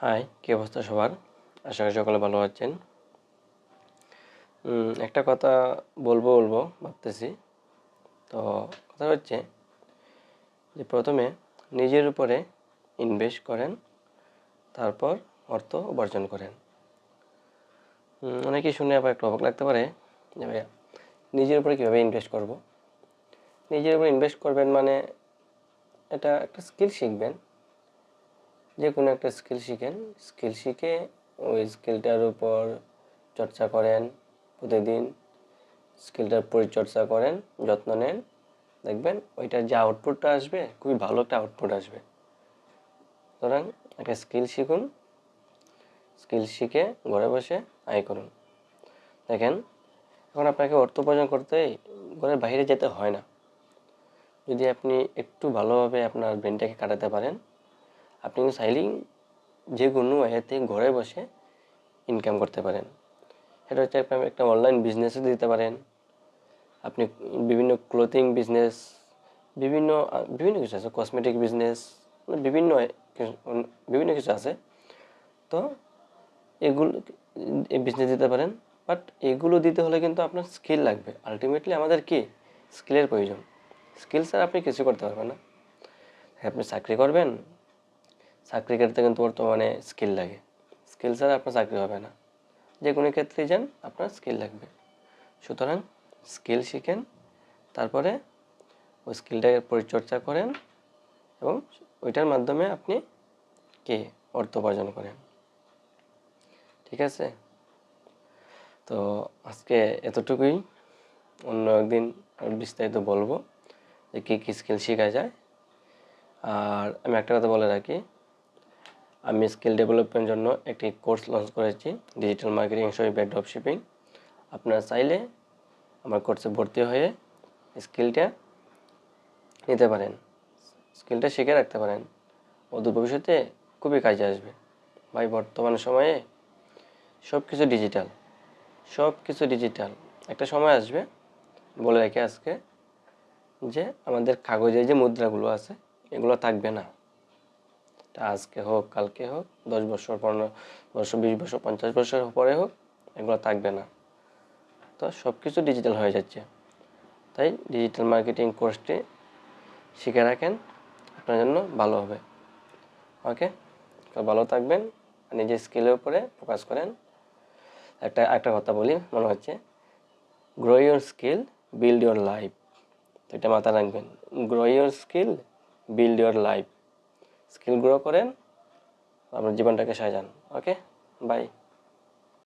High, কী অবস্থা সবার? আশা করি সকলে ভালো আছেন। একটা কথা বলব বলব, ভাবতেছি। তো কথা হচ্ছে যে প্রথমে নিজের উপরে ইনভেস্ট করেন, তারপর অর্থ উপার্জন করেন। অনেকেই শুনে আবার একটু অবাক লাগতে পারে যে ভাইয়া, নিজের উপরে কীভাবে ইনভেস্ট করব? নিজের উপরে ইনভেস্ট করবেন মানে এটা একটা স্কিল শিখবেন। যে কোনো একটা স্কিল শিখেন। স্কিল শিখে ওই স্কিলটার উপর চর্চা করেন প্রতিদিন। স্কিলটার পরিচর্যা করেন, যত্ন নেন। দেখবেন ওইটার যে আউটপুটটা আসবে, খুবই ভালো একটা আউটপুট আসবে। সুতরাং একটা স্কিল শিখুন। স্কিল শিখে ঘরে বসে আয় করুন। দেখেন, এখন আপনাকে অর্থ উপার্জন করতে ঘরের বাইরে যেতে হয় না। যদি আপনি একটু ভালোভাবে আপনার ব্রেনটাকে কাটাতে পারেন আপনি চাইলেই যে কোনো ওয়েতে ঘরে বসে ইনকাম করতে পারেন। সেটা হচ্ছে আপনি একটা অনলাইন বিজনেসও দিতে পারেন। আপনি বিভিন্ন ক্লোথিং বিজনেস বিভিন্ন বিভিন্ন কিছু আছে কসমেটিক বিজনেস বিভিন্ন বিভিন্ন কিছু আছে। তো এগুলো বিজনেস দিতে পারেন। বাট এগুলো দিতে হলে কিন্তু আপনার স্কিল লাগবে। আলটিমেটলি আমাদের কি? স্কিলের প্রয়োজন। স্কিল ছাড়া আপনি কিছু করতে পারবেন না। আপনি চাকরি করবেন চাকরি ক্ষেত্রে কিন্তু বর্তমানে স্কিল লাগে। স্কিল ছাড়া আপনার চাকরি হবে না। যে কোনো ক্ষেত্রেই যান, আপনার স্কিল লাগবে। সুতরাং স্কিল শিখেন, তারপরে ওই স্কিলটাকে পরিচর্যা করেন এবং ওইটার মাধ্যমে আপনি কি অর্থ উপার্জন করেন। ঠিক আছে? তো আজকে এতটুকুই। অন্য একদিন বিস্তারিত বলব যে কী কী স্কিল শেখা যায়। আর আমি একটা কথা বলে রাখি আমি স্কিল ডেভেলপমেন্টের জন্য একটি কোর্স লঞ্চ করেছি ডিজিটাল মার্কেটিং সহিত ড্রপ শিপিং আপনারা চাইলে আমার কোর্সে ভর্তি হয়ে স্কিলটা নিতে পারেন। স্কিলটা শিখে রাখতে পারেন। অদূর ভবিষ্যতে খুবই কাজে আসবে। ভাই, বর্তমান সময়ে সব কিছু ডিজিটাল সব কিছু ডিজিটাল একটা সময় আসবে, বলে রাখি আজকে যে আমাদের কাগজে যে মুদ্রাগুলো আছে, এগুলো থাকবে না। আজকে হোক, কালকে হোক, দশ বছর পনেরো বছর বিশ বছর, পঞ্চাশ বছর পরে হোক, এগুলো থাকবে না। তো সব কিছু ডিজিটাল হয়ে যাচ্ছে। তাই ডিজিটাল মার্কেটিং কোর্সটি শিখে রাখেন, আপনার জন্য ভালো হবে। ওকে তো ভালো থাকবেন নিজের স্কিলের উপরে ফোকাস করেন। একটা একটা কথা বলি, মনে হচ্ছে grow your skill build your life এটা মাথায় রাখবেন grow your skill build your life skill grow করেন আপনার জীবনটাকে সাজান ওকে? বাই।